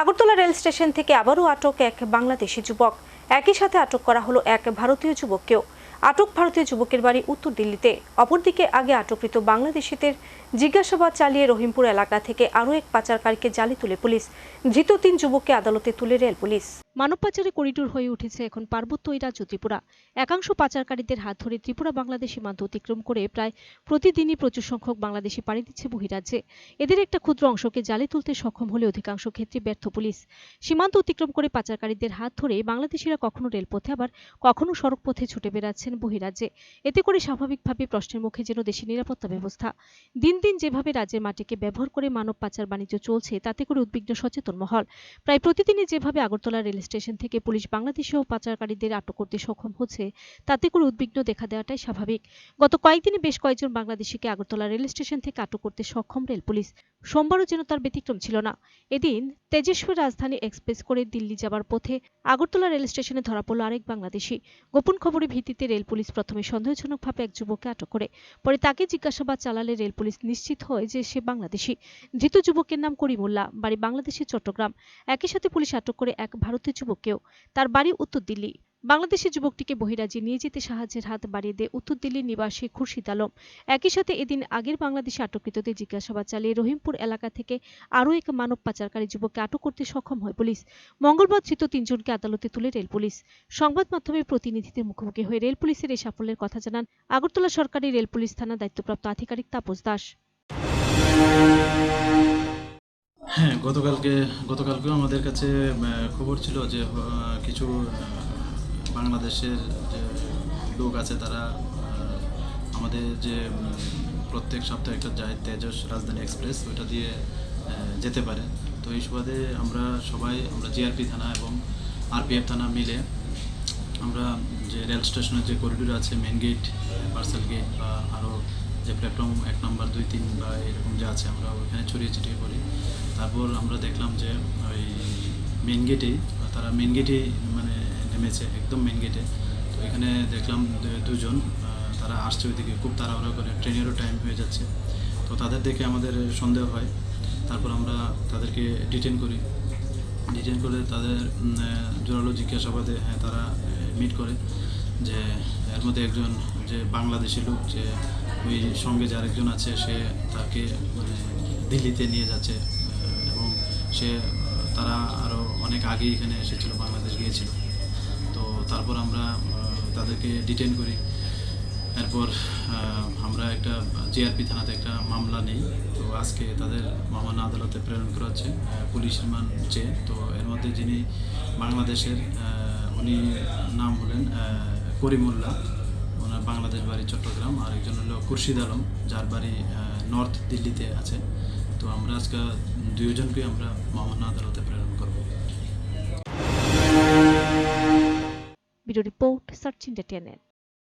Agartala rail station থেকে আবারও আটক এক বাংলাদেশি যুবক। একই সাথে আটক করা হলো এক ভারতীয় যুবককেও। আটক ভারতীয় যুবকের বাড়ি উত্তর দিল্লিতে। অপরদিকে আগে আটককৃত বাংলাদেশিদের জিজ্ঞাসাবাদ চালিয়ে রহিমপুর এলাকা থেকে আরও এক পাচারকারীকে জালি তুলে পুলিশ। ধৃত তিন যুবককে আদালতে তুলে রেল পুলিশ। মানব পাচারে করিডোর হয়ে উঠেছে এখন পার্বত্য এই রাজ্য ত্রিপুরা। একাংশ পাচারকারীদের হাত ধরে ত্রিপুরা বাংলাদেশ সীমান্ত অতিক্রম করে প্রায় প্রতিদিনই প্রচুর সংখ্যক বাংলাদেশি পাড়ি দিচ্ছে বহিরাজ্যে। এদের একটা ক্ষুদ্র অংশকে জালে তুলতে সক্ষম হলে অধিকাংশ ক্ষেত্রে ব্যর্থ পুলিশ। সীমান্ত অতিক্রম করে পাচারকারীদের হাত ধরে বাংলাদেশিরা কখনো রেলপথে, আবার কখনো সড়ক পথে ছুটে বেড়াচ্ছেন বহিরাজ্যে। এতে করে স্বাভাবিকভাবে প্রশ্নের মুখে যেন দেশের নিরাপত্তা ব্যবস্থা। দিন দিন যেভাবে রাজ্যের মাটিকে ব্যবহার করে মানব পাচার বাণিজ্য চলছে, তাতে করে উদ্বিগ্ন সচেতন মহল। প্রায় প্রতিদিনই যেভাবে আগরতলা রেল স্টেশন থেকে পুলিশ বাংলাদেশেও ও পাচারকারীদের আটক করতে সক্ষম হচ্ছে, তাতে করে উদ্বিগ্ন দেখা দেওয়াটাই স্বাভাবিক। গত কয়েকদিনে বেশ কয়েকজন বাংলাদেশিকে আগরতলা রেল স্টেশন থেকে আটক করতে সক্ষম রেল পুলিশ। সোমবারও যেন তার ব্যতিক্রম ছিল না। এদিন তেজস্বী রাজধানী এক্সপ্রেস করে দিল্লি যাবার পথে আগরতলা রেল স্টেশনে ধরা পড়ল আরেক বাংলাদেশি। গোপন খবরের ভিত্তিতে রেল পুলিশ প্রথমে সন্দেহজনকভাবে এক যুবককে আটক করে, পরে তাকে জিজ্ঞাসাবাদ চালালে রেল পুলিশ নিশ্চিত হয় যে সে বাংলাদেশি। ধৃত যুবকের নাম করিমুল্লা, বাড়ি বাংলাদেশের চট্টগ্রাম। একই সাথে পুলিশ আটক করে এক ভারতীয় যুবককেও। তার বাড়ি উত্তর দিল্লি। বাংলাদেশি যুবকটিকে বহিরাজ্যে নিয়ে যেতে সাহায্যের হাত বাড়িয়ে দেয় উত্তর দিল্লির নিবাসী খুরশিদ আলম। একই সাথে এদিন আগের বাংলাদেশে আটককৃতদের জিজ্ঞাসাবাদ চালিয়ে রহিমপুর এলাকা থেকে আরও এক মানব পাচারকারী যুবককে আটক করতে সক্ষম হয় পুলিশ। মঙ্গলবার ধৃত তিনজনকে আদালতে তুলে রেল পুলিশ। সংবাদ মাধ্যমের প্রতিনিধিদের মুখোমুখি হয়ে রেল পুলিশের এই সাফল্যের কথা জানান আগরতলা সরকারি রেল পুলিশ থানার দায়িত্বপ্রাপ্ত আধিকারিক তাপস দাস। হ্যাঁ গতকালকে গতকালকেও আমাদের কাছে খবর ছিল যে কিছু বাংলাদেশের যে লোক আছে তারা আমাদের যে প্রত্যেক সপ্তাহে একটা যায় তেজস রাজধানী এক্সপ্রেস, ওইটা দিয়ে যেতে পারে। তো এই সুবাদে আমরা সবাই, আমরা জিআরপি থানা এবং আরপিএফ থানা মিলে আমরা যে রেল স্টেশনের যে করিডোর আছে মেন গেট পার্সেল গেট বা আরও যে প্ল্যাটফর্ম এক নম্বর দুই, তিন বা এরকম যে আছে, আমরা ওইখানে ছড়িয়ে ছিটিয়ে পড়ি। তারপর আমরা দেখলাম যে ওই মেন গেটেই তারা মেন গেটেই মানে নেমেছে একদম মেন গেটে তো এখানে দেখলাম দুজন তারা আসছে ওইদিকে, খুব তাড়াহুড়া করে, ট্রেনেরও টাইম হয়ে যাচ্ছে। তো তাদের দেখে আমাদের সন্দেহ হয়। তারপর আমরা তাদেরকে ডিটেন করি। ডিটেন করে তাদের জোরালো জিজ্ঞাসাবাদে হ্যাঁ তারা মিট করে যে, এর মধ্যে একজন যে বাংলাদেশি লোক, যে ওই সঙ্গে যে আরেকজন আছে, সে তাকে মানে দিল্লিতে নিয়ে যাচ্ছে এবং সে তারা আরও অনেক আগে এখানে এসেছিল, বাংলাদেশ গিয়েছিল। তো তারপর আমরা তাদেরকে ডিটেন করি। এরপর আমরা একটা জিআরপি থানাতে একটা মামলা নেই। তো আজকে তাদের মামলা আদালতে প্রেরণ করা হচ্ছে পুলিশ রিমান্ড চেয়ে। তো এর মধ্যে যিনি বাংলাদেশের উনি নাম হলেন আহ, করিমুল্লাহ। ওনার বাংলাদেশ বাড়ি চট্টগ্রাম। আর একজন হলো খুরশিদ আলম যার বাড়ি নর্থ দিল্লিতে আছে। তো আমরা আজকে দুইজনকে আমরা মামলা আদালতে প্রেরণ Video Report, the Detianen.